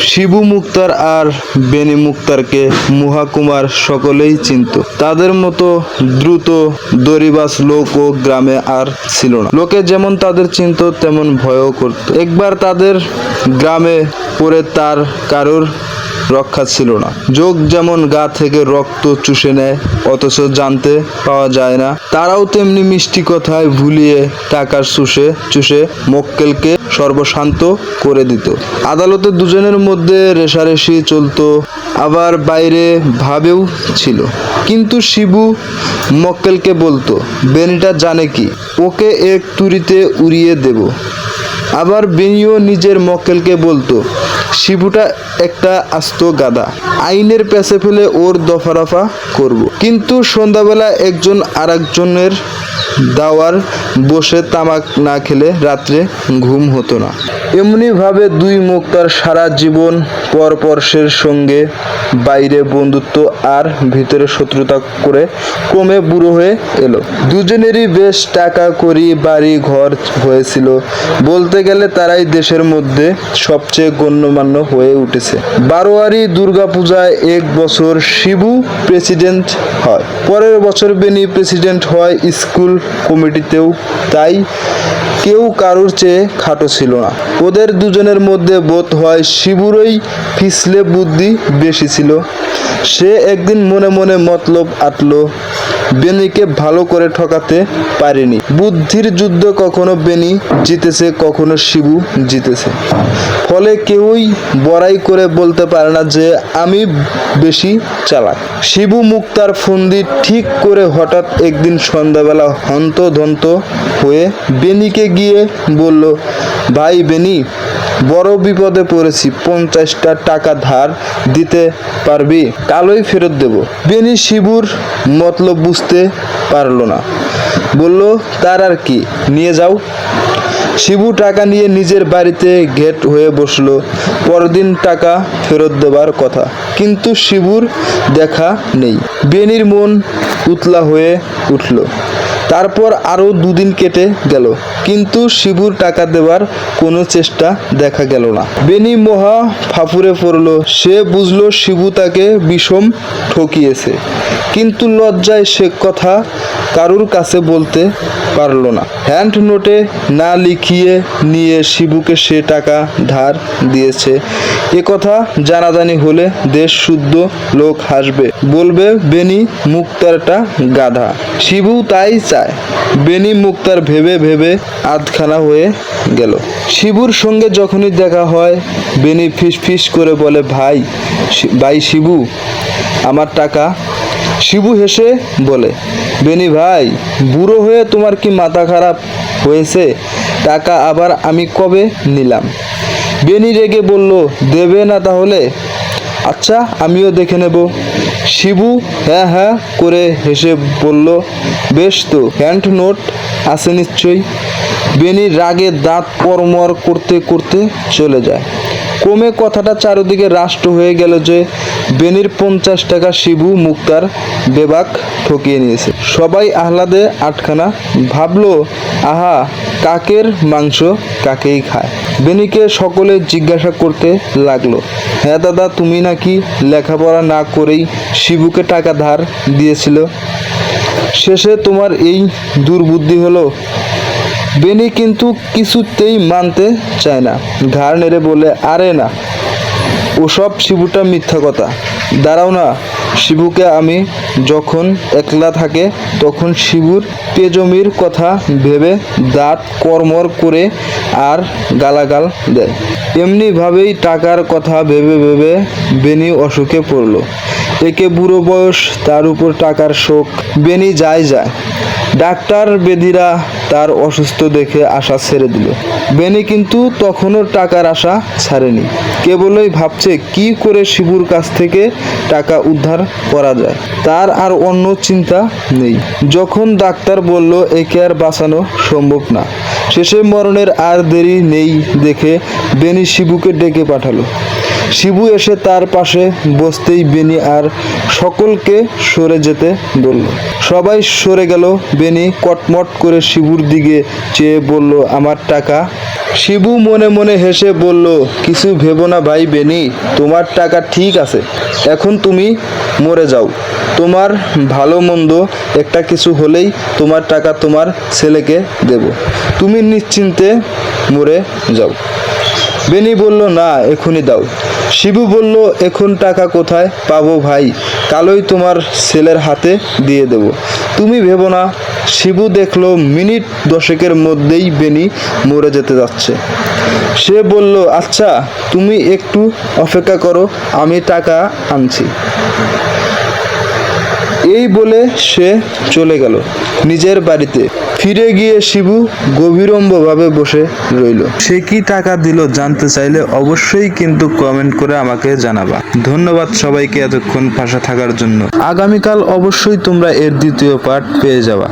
শিবু মুক্তার আর বেনি মুক্তারকে মহাকুমার সকলেই চিনত। তাদের মতো দ্রুত দরিবাস ও গ্রামে আর ছিল না। লোকে যেমন তাদের চিনত, তেমন ভয়ও করত। একবার তাদের গ্রামে পড়ে তার কারোর রক্ষা ছিল না। যোগ যেমন গা থেকে রক্ত চুষে নেয়, অথচ জানতে পাওয়া যায় না। তারাও তেমনি মিষ্টি কথায় ভুলিয়ে টাকার চুষে চুষে মক্কেলকে সর্বশান্ত করে দিত। আদালতে দুজনের মধ্যে রেশারেশি চলতো, আবার বাইরে ভাবেও ছিল। কিন্তু শিবু মক্কেলকে বলতো, বেনিটা জানে কি? ওকে এক তুরিতে উড়িয়ে দেব। আবার বেনিও নিজের মক্কেলকে বলতো, শিবুটা একটা আস্ত গাদা আইনের পেছে ফেলে ওর দফারফা করব। কিন্তু সন্ধ্যাবেলা একজন আরেকজনের দাওয়ার বসে তামাক না খেলে রাত্রে ঘুম হতো না। এমনিভাবে দুই মুক্তার সারা জীবন পরপরশের সঙ্গে বাইরে বন্ধুত্ব আর ভিতরে শত্রুতা করে ক্রমে বুড়ো হয়ে এলো। দুজনেরই বেশ টাকা করি বাড়ি ঘর হয়েছিল। বলতে গেলে তারাই দেশের মধ্যে সবচেয়ে গণ্যমান্য হয়ে উঠেছে। বারোয়ারি দুর্গাপূজায় এক বছর শিবু প্রেসিডেন্ট হয়। পরের বছর বেনি প্রেসিডেন্ট হয় স্কুল কমিটিতেও তাই কেউ কারোর চেয়ে খাটো ছিল না। ওদের দুজনের মধ্যে বোধ হয় শিবুরই ফিসলে বুদ্ধি বেশি ছিল। সে একদিন মনে মনে মতলব আটলো বেনিকে ভালো করে ঠকাতে পারেনি। বুদ্ধির যুদ্ধ কখনো বেনি জিতেছে, কখনো শিবু জিতেছে। ফলে কেউই বড়াই করে বলতে পারে না যে, আমি বেশি চালাক। শিবু মুক্তার ফন্দি ঠিক করে হঠাৎ একদিন সন্ধ্যাবেলা হন্তদন্ত হয়ে বেনিকে গিয়ে বলল, ভাই বেনি বড় বিপদে পড়েছি, পঞ্চাশটা টাকা ধার দিতে পারবি, কালোই ফেরত দেব। বেনি শিবুর মতলব বুঝতে পারল না। বলল, তার আর কি, নিয়ে যাও। শিবু টাকা নিয়ে নিজের বাড়িতে গেট হয়ে বসল। পরদিন টাকা ফেরত দেবার কথা, কিন্তু শিবুর দেখা নেই। বেনির মন উতলা হয়ে উঠল। তারপর আরও দুদিন কেটে গেল। কিন্তু শিবুর টাকা দেওয়ার কোনো চেষ্টা দেখা গেল না। বেনি মহা ফাফুরে পড়ল। সে বুঝলো শিবু তাকে বিষম ঠকিয়েছে। কিন্তু লজ্জায় সে কথা কারুর কাছে বলতে পারল না। হ্যান্ড নোটে না লিখিয়ে নিয়ে শিবুকে সে টাকা ধার দিয়েছে। এ কথা জানাজানি হলে দেশ শুদ্ধ লোক হাসবে। বলবে বেনি মুক্তারটা গাধা। শিবু তাই চায়। বেনি মুক্তার ভেবে ভেবে আধখানা হয়ে গেল। শিবুর সঙ্গে যখনই দেখা হয় বেনি ফিস ফিস করে বলে, ভাই ভাই শিবু, আমার টাকা। শিবু হেসে বলে বেনি ভাই, বুড়ো হয়ে তোমার কি মাথা খারাপ হয়েছে? টাকা আবার আমি কবে নিলাম? বেনি রেগে বলল, দেবে না তাহলে? আচ্ছা আমিও দেখে নেব। শিবু হ্যাঁ হ্যাঁ করে হেসে বলল, বেশ তো হ্যান্ড নোট আছে নিশ্চয়ই। বেনির রাগে দাঁত পরমর করতে করতে চলে যায়। ক্রমে কথাটা চারিদিকে রাষ্ট্র হয়ে গেল যে বেনির পঞ্চাশ টাকা শিবু মুক্তার বেবাক ঠকিয়ে নিয়েছে। সবাই আহ্লাদে আটখানা ভাবলো, আহা, কাকের মাংস কাকেই খায়? বেনিকে সকলে জিজ্ঞাসা করতে লাগল হ্যাঁ দাদা, তুমি নাকি লেখাপড়া না করেই শিবুকে টাকা ধার দিয়েছিল? শেষে তোমার এই দুর্বুদ্ধি হলো? বেনি কিন্তু কিছুতেই মানতে চায় না। ঘাড় নেড়ে বলে, আরে না, ওসব শিবুটা মিথ্যা কথা। দাঁড়াও না, শিবুকে আমি যখন একলা থাকে, তখন শিবুর পেজমির কথা ভেবে দাঁত কর্মর করে আর গালাগাল দেয়। এমনিভাবেই টাকার কথা ভেবে ভেবে বেনি অসুখে পড়ল। একে বুড়ো বয়স, তার উপর টাকার শোক। বেনি যায় যায়। ডাক্তার বেদিরা তার অসুস্থ দেখে আশা ছেড়ে দিল। বেনি কিন্তু তখনও টাকার আশা ছাড়েনি। কেবলই ভাবছে কি করে শিবুর কাছ থেকে টাকা উদ্ধার করা যায়। তার আর অন্য চিন্তা নেই। যখন ডাক্তার বলল, একে আর বাঁচানো সম্ভব না। শেষে মরণের আর দেরি নেই দেখে বেনি শিবুকে ডেকে পাঠালো। শিবু এসে তার পাশে বসতেই বেনি আর সকলকে সরে যেতে বলল। সবাই সরে গেল। বেনি কটমট করে শিবুর দিকে চেয়ে বলল, আমার টাকা? শিবু মনে মনে হেসে বলল, কিছু ভেবো না ভাই বেনি, তোমার টাকা ঠিক আছে। এখন তুমি মরে যাও। তোমার ভালো মন্দ একটা কিছু হলেই তোমার টাকা তোমার ছেলেকে দেব। তুমি নিশ্চিন্তে মরে যাও। বেনি বলল, না, এখনই দাও। শিবু বলল, এখন টাকা কোথায় পাবো ভাই? কালই তোমার ছেলের হাতে দিয়ে দেব। তুমি ভেবো না, শিবু দেখল মিনিট দশেকের মধ্যেই বেনি মরে যেতে যাচ্ছে। সে বলল আচ্ছা তুমি একটু অপেক্ষা করো, আমি টাকা আনছি। এই বলে সে চলে গেল নিজের বাড়িতে। ফিরে গিয়ে শিবু গভীরম্বভাবে বসে রইল। সে কি টাকা দিল জানতে চাইলে অবশ্যই কিন্তু কমেন্ট করে আমাকে জানাবা। ধন্যবাদ সবাইকে এতক্ষণ পাশে থাকার জন্য। আগামীকাল অবশ্যই তোমরা এর দ্বিতীয় পার্ট পেয়ে যাবা।